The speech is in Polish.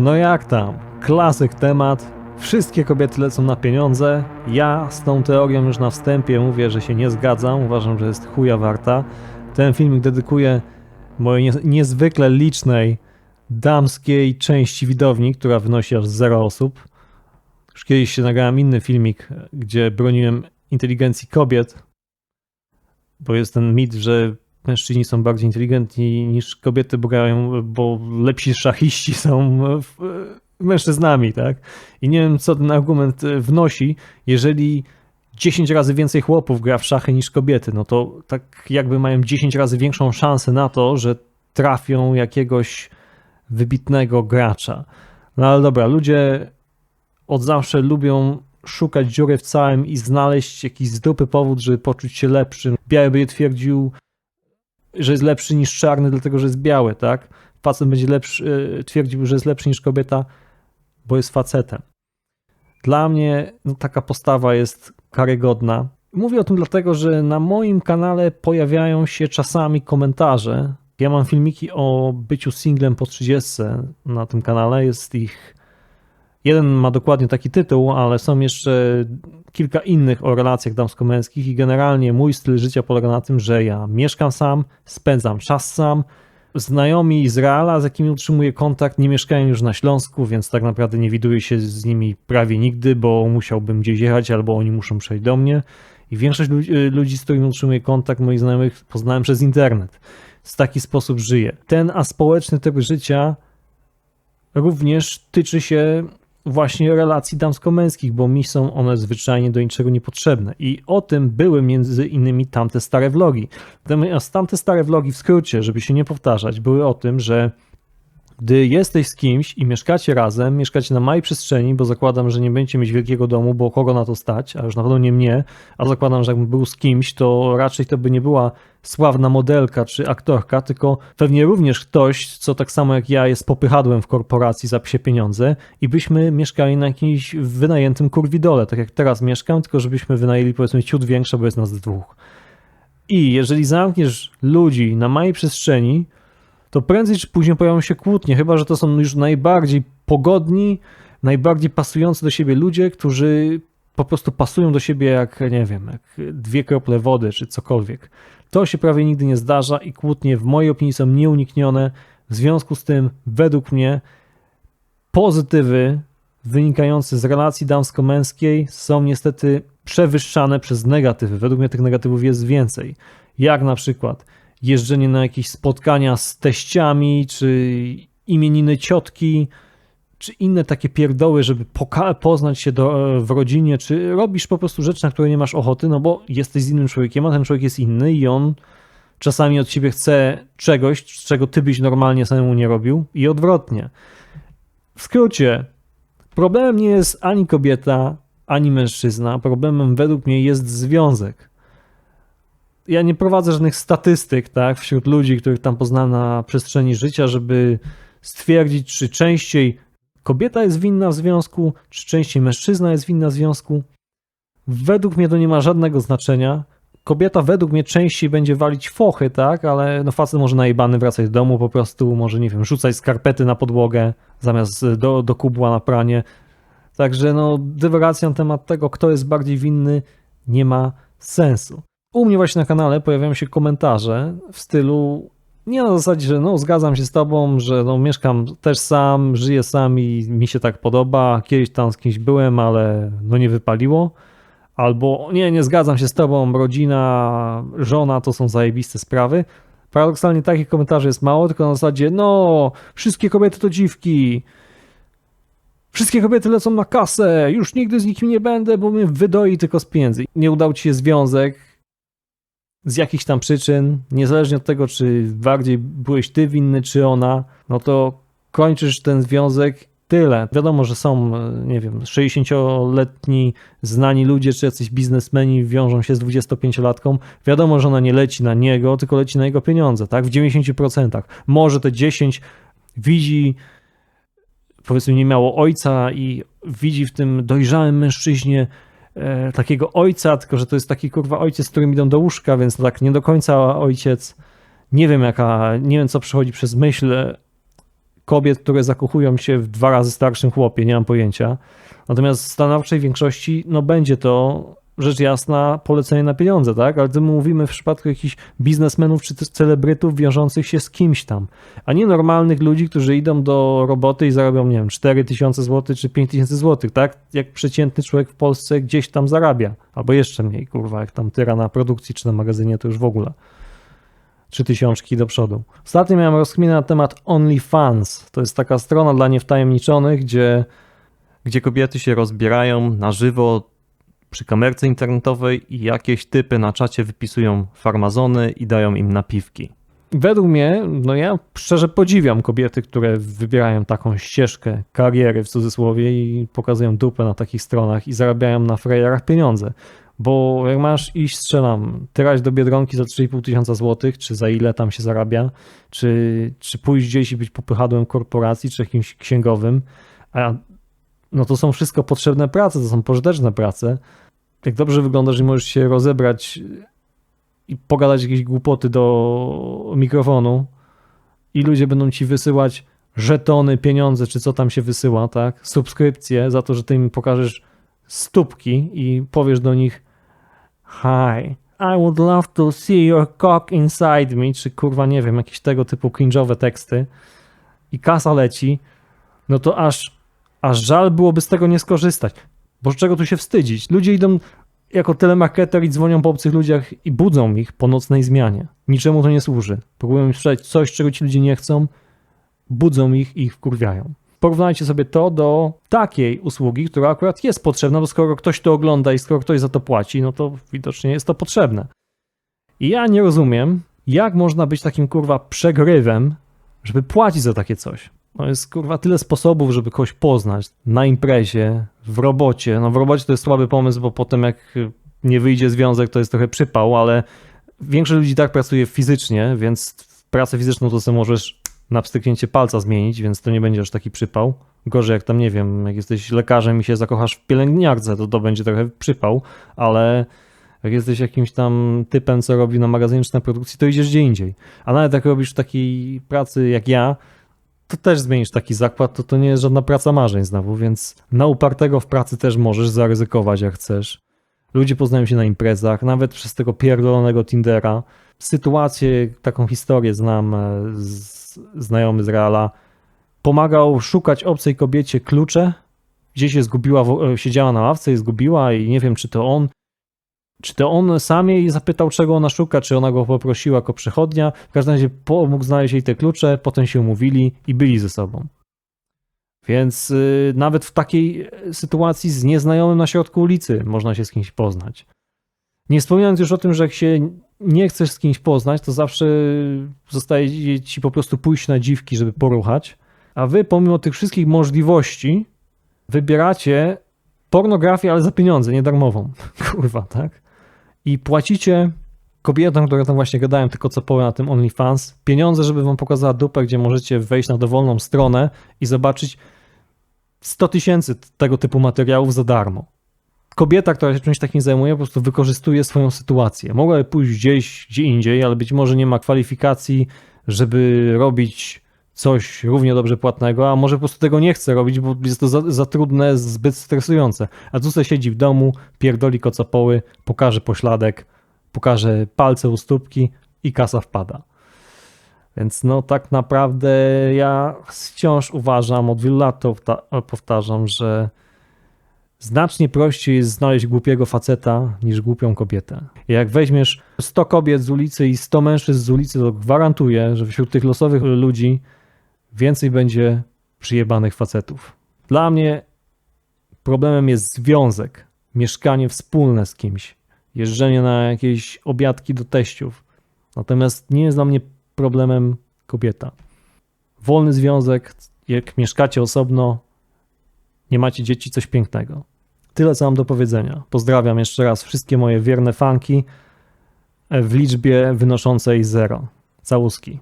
No jak tam? Klasyk temat. Wszystkie kobiety lecą na pieniądze. Ja z tą teorią już na wstępie mówię, że się nie zgadzam. Uważam, że jest chuja warta. Ten filmik dedykuję mojej nie- niezwykle licznej damskiej części widowni, która wynosi aż 0 osób. Już kiedyś się nagrałem inny filmik, gdzie broniłem inteligencji kobiet, bo jest ten mit, że mężczyźni są bardziej inteligentni niż kobiety, bo, grają, bo lepsi szachiści są w, mężczyznami, tak? I nie wiem, co ten argument e, wnosi, jeżeli 10 razy więcej chłopów gra w szachy niż kobiety, no to tak jakby mają 10 razy większą szansę na to, że trafią jakiegoś wybitnego gracza. No ale dobra, ludzie od zawsze lubią szukać dziury w całym i znaleźć jakiś z dupy powód, żeby poczuć się lepszym. Biały będzie twierdził, że jest lepszy niż czarny, dlatego że jest biały, tak? Facet będzie lepszy, e, twierdził, że jest lepszy niż kobieta, bo jest facetem. Dla mnie no, taka postawa jest karygodna. Mówię o tym dlatego, że na moim kanale pojawiają się czasami komentarze. Ja mam filmiki o byciu singlem po 30 na tym kanale. Jest ich. Jeden ma dokładnie taki tytuł, ale są jeszcze kilka innych o relacjach damsko-męskich i generalnie mój styl życia polega na tym, że ja mieszkam sam, spędzam czas sam. Znajomi z Reala, z jakimi utrzymuję kontakt, nie mieszkają już na Śląsku, więc tak naprawdę nie widuję się z nimi prawie nigdy, bo musiałbym gdzieś jechać albo oni muszą przejść do mnie. I większość ludzi, ludzi, z którymi utrzymuję kontakt, moich znajomych, poznałem przez internet. W taki sposób żyję. Ten aspołeczny typ życia również tyczy się właśnie relacji damsko-męskich, bo mi są one zwyczajnie do niczego niepotrzebne. I o tym były między innymi tamte stare vlogi. Natomiast tamte stare vlogi w skrócie, żeby się nie powtarzać, były o tym, że gdy jesteś z kimś i mieszkacie razem, mieszkacie na małej przestrzeni, bo zakładam, że nie będziecie mieć wielkiego domu, bo kogo na to stać, a już na pewno nie mnie, a zakładam, że jakbym był z kimś, to raczej to by nie była sławna modelka czy aktorka, tylko pewnie również ktoś, co tak samo jak ja jest popychadłem w korporacji za psie pieniądze i byśmy mieszkali na jakimś wynajętym kurwidole, tak jak teraz mieszkam, tylko żebyśmy wynajęli powiedzmy ciut większe, bo jest nas dwóch. I jeżeli zamkniesz ludzi na małej przestrzeni, to prędzej czy później pojawią się kłótnie, chyba że to są już najbardziej pogodni, najbardziej pasujący do siebie ludzie, którzy po prostu pasują do siebie jak, nie wiem, jak dwie krople wody czy cokolwiek. To się prawie nigdy nie zdarza i kłótnie w mojej opinii są nieuniknione. W związku z tym, według mnie, pozytywy wynikające z relacji damsko-męskiej są niestety przewyższane przez negatywy. Według mnie tych negatywów jest więcej. Jak na przykład jeżdżenie na jakieś spotkania z teściami, czy imieniny ciotki, czy inne takie pierdoły, żeby poznać się do, w rodzinie, czy robisz po prostu rzeczy, na które nie masz ochoty, no bo jesteś z innym człowiekiem, a ten człowiek jest inny i on czasami od ciebie chce czegoś, czego ty byś normalnie samemu nie robił i odwrotnie. W skrócie, problemem nie jest ani kobieta, ani mężczyzna, problemem według mnie jest związek ja nie prowadzę żadnych statystyk, tak, wśród ludzi, których tam poznałem na przestrzeni życia, żeby stwierdzić, czy częściej kobieta jest winna w związku, czy częściej mężczyzna jest winna w związku. Według mnie to nie ma żadnego znaczenia. Kobieta według mnie częściej będzie walić fochy, tak, ale no facet może najebany wracać do domu po prostu, może, nie wiem, rzucać skarpety na podłogę zamiast do, do kubła na pranie. Także no, dywagacja na temat tego, kto jest bardziej winny, nie ma sensu. U mnie właśnie na kanale pojawiają się komentarze w stylu nie na zasadzie, że no zgadzam się z tobą, że no mieszkam też sam, żyję sam i mi się tak podoba, kiedyś tam z kimś byłem, ale no nie wypaliło. Albo nie, nie zgadzam się z tobą, rodzina, żona to są zajebiste sprawy. Paradoksalnie takich komentarzy jest mało, tylko na zasadzie no wszystkie kobiety to dziwki, Wszystkie kobiety lecą na kasę, już nigdy z nikim nie będę, bo mnie wydoi tylko z pieniędzy. Nie udał ci się związek, z jakichś tam przyczyn, niezależnie od tego, czy bardziej byłeś ty winny, czy ona, no to kończysz ten związek. Tyle. Wiadomo, że są, nie wiem, 60-letni znani ludzie, czy jacyś biznesmeni wiążą się z 25-latką. Wiadomo, że ona nie leci na niego, tylko leci na jego pieniądze, tak? W 90%. Może te 10 widzi, powiedzmy, nie miało ojca i widzi w tym dojrzałym mężczyźnie takiego ojca, tylko że to jest taki kurwa ojciec, z którym idą do łóżka, więc tak nie do końca ojciec. Nie wiem jaka, nie wiem co przechodzi przez myśl kobiet, które zakochują się w dwa razy starszym chłopie, nie mam pojęcia. Natomiast w stanowczej większości, no będzie to rzecz jasna polecenie na pieniądze, tak? Ale to my mówimy w przypadku jakichś biznesmenów czy celebrytów wiążących się z kimś tam, a nie normalnych ludzi, którzy idą do roboty i zarabią, nie wiem, 4 tysiące złotych czy 5 tysięcy złotych, tak? Jak przeciętny człowiek w Polsce gdzieś tam zarabia, albo jeszcze mniej, kurwa, jak tam tyra na produkcji czy na magazynie, to już w ogóle trzy tysiączki do przodu. Ostatnio miałem rozkminę na temat OnlyFans. To jest taka strona dla niewtajemniczonych, gdzie, gdzie kobiety się rozbierają na żywo przy kamerce internetowej i jakieś typy na czacie wypisują farmazony i dają im napiwki. Według mnie, no ja szczerze podziwiam kobiety, które wybierają taką ścieżkę kariery w cudzysłowie i pokazują dupę na takich stronach i zarabiają na frajerach pieniądze. Bo jak masz iść, strzelam, tyrać do Biedronki za 3,5 tysiąca złotych, czy za ile tam się zarabia, czy, czy pójść gdzieś i być popychadłem korporacji, czy jakimś księgowym, a no to są wszystko potrzebne prace, to są pożyteczne prace. Jak dobrze wyglądasz i możesz się rozebrać i pogadać jakieś głupoty do mikrofonu i ludzie będą ci wysyłać żetony, pieniądze, czy co tam się wysyła, tak? Subskrypcje za to, że ty im pokażesz stópki i powiesz do nich Hi, I would love to see your cock inside me, czy kurwa nie wiem, jakieś tego typu cringe'owe teksty i kasa leci, no to aż, aż żal byłoby z tego nie skorzystać. Bo z czego tu się wstydzić? Ludzie idą jako telemarketer i dzwonią po obcych ludziach i budzą ich po nocnej zmianie. Niczemu to nie służy. Próbują im sprzedać coś, czego ci ludzie nie chcą, budzą ich i ich wkurwiają. Porównajcie sobie to do takiej usługi, która akurat jest potrzebna, bo skoro ktoś to ogląda i skoro ktoś za to płaci, no to widocznie jest to potrzebne. I ja nie rozumiem, jak można być takim kurwa przegrywem, żeby płacić za takie coś. No jest kurwa tyle sposobów, żeby kogoś poznać na imprezie, w robocie. No w robocie to jest słaby pomysł, bo potem jak nie wyjdzie związek, to jest trochę przypał, ale większość ludzi tak pracuje fizycznie, więc pracę fizyczną to sobie możesz na pstryknięcie palca zmienić, więc to nie będzie aż taki przypał. Gorzej jak tam, nie wiem, jak jesteś lekarzem i się zakochasz w pielęgniarce, to to będzie trochę przypał, ale jak jesteś jakimś tam typem, co robi na magazynie czy na produkcji, to idziesz gdzie indziej. A nawet jak robisz w takiej pracy jak ja, to też zmienisz taki zakład, to to nie jest żadna praca marzeń znowu, więc na upartego w pracy też możesz zaryzykować jak chcesz. Ludzie poznają się na imprezach, nawet przez tego pierdolonego Tindera. Sytuację, taką historię znam e, z, znajomy z Reala. Pomagał szukać obcej kobiecie klucze, gdzieś się zgubiła, e, siedziała na ławce i zgubiła i nie wiem, czy to on, czy to on sam jej zapytał, czego ona szuka, czy ona go poprosiła jako przechodnia. W każdym razie pomógł znaleźć jej te klucze, potem się umówili i byli ze sobą. Więc y, nawet w takiej e, sytuacji z nieznajomym na środku ulicy można się z kimś poznać. Nie wspominając już o tym, że jak się nie chcesz z kimś poznać, to zawsze zostaje ci po prostu pójść na dziwki, żeby poruchać. A wy, pomimo tych wszystkich możliwości, wybieracie pornografię, ale za pieniądze, nie darmową. Kurwa, tak? I płacicie kobietom, które tam właśnie gadają tylko co połę na tym OnlyFans, pieniądze, żeby wam pokazała dupę, gdzie możecie wejść na dowolną stronę i zobaczyć 100 tysięcy tego typu materiałów za darmo. Kobieta, która się czymś takim zajmuje, po prostu wykorzystuje swoją sytuację. Mogłaby pójść gdzieś, gdzie indziej, ale być może nie ma kwalifikacji, żeby robić coś równie dobrze płatnego, a może po prostu tego nie chce robić, bo jest to za, za trudne, zbyt stresujące. A tu siedzi w domu, pierdoli kocopoły, pokaże pośladek, pokaże palce u stópki i kasa wpada. Więc no tak naprawdę ja wciąż uważam, od wielu lat to powta- powtarzam, że znacznie prościej jest znaleźć głupiego faceta niż głupią kobietę. Jak weźmiesz 100 kobiet z ulicy i 100 mężczyzn z ulicy, to gwarantuję, że wśród tych losowych ludzi więcej będzie przyjebanych facetów. Dla mnie problemem jest związek, mieszkanie wspólne z kimś, jeżdżenie na jakieś obiadki do teściów. Natomiast nie jest dla mnie problemem kobieta. Wolny związek, jak mieszkacie osobno, nie macie dzieci, coś pięknego. Tyle, co mam do powiedzenia. Pozdrawiam jeszcze raz wszystkie moje wierne fanki w liczbie wynoszącej zero. Całuski.